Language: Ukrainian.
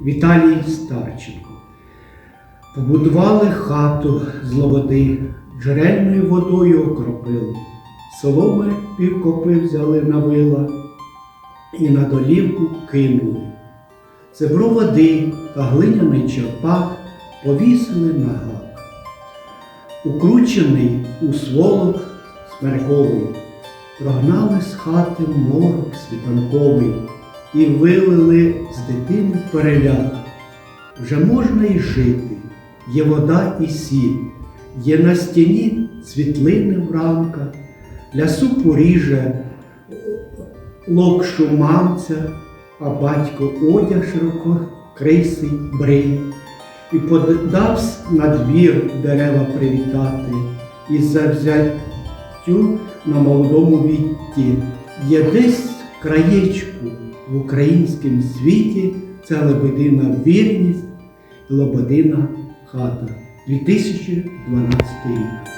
Віталій Старченко. Побудували хату з лободи, джерельною водою окропили, соломи півкопи взяли на вила і на долівку кинули. Цебру води та глиняний черпак повісили на гак. Укручений у сволок смерковий, прогнали з хати морок світанковий і вилили з дитини переляк. Вже можна й жити, є вода і сіль, є на стіні світлини в рамках, для супу локшу мамця, а батько одяг широко крисий брий. І подавсь на двір дерева привітати, і завзяттю на молодому вітті. Є десь краєчку в українському світі це лебедина вірність і лебедина хата. 2012 рік.